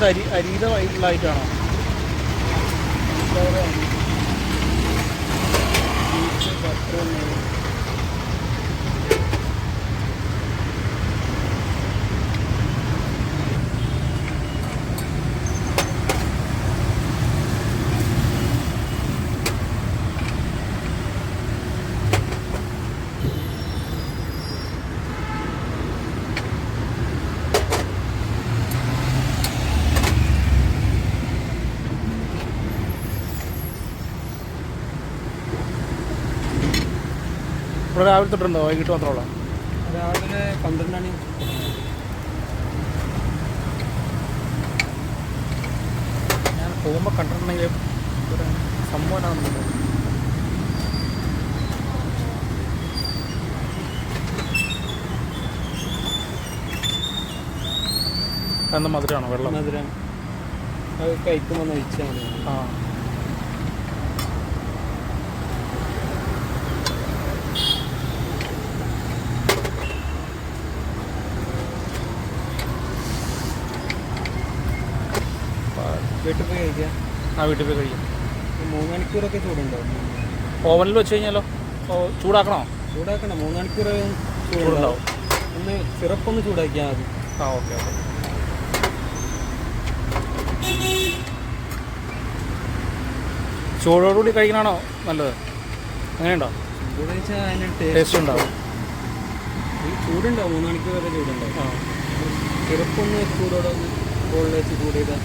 ഇതെന്താ അരി അരിയുടെ വയറ്റിലായിട്ടാണോ ഇവിടെ രാവിലെ തൊട്ടുണ്ടോ? വൈകിട്ട് മാത്രമുള്ള? രാവിലെ പന്ത്രണ്ട് മണി. ഞാൻ പോകുമ്പോൾ കണ്ടിട്ടുണ്ടെങ്കിൽ സംഭവം എന്താ മധുരമാണോ വെള്ളം? മധുരം അത് കഴിക്കുമ്പോൾ ഒഴിച്ചാൽ മതി ആ. വീട്ടിൽ പോയി കഴിക്കാം ആ വീട്ടിൽ പോയി കഴിക്കാം. മൂന്ന് മണിക്കൂറൊക്കെ ചൂടുണ്ടാവും ഓവനിൽ വെച്ച് കഴിഞ്ഞാലോ? ഓ ചൂടാക്കണോ? ചൂടാക്കണം. മൂന്ന് മണിക്കൂർ ചൂടുണ്ടാവും. ഒന്ന് സിറപ്പൊന്ന് ചൂടാക്കിയാൽ മതി. ആ ഓക്കെ ഓക്കെ. ചൂടോടുകൂടി കഴിക്കണാണോ നല്ലത്? അങ്ങനെയുണ്ടോ? ടേസ്റ്റ് ഉണ്ടാവും ചൂടുണ്ടാവും മൂന്ന് മണിക്കൂർ വരെ ചൂടുണ്ടാവും. ആ. സിറപ്പ് ചൂടോടെ വെച്ച് ചൂട് ചെയ്താൽ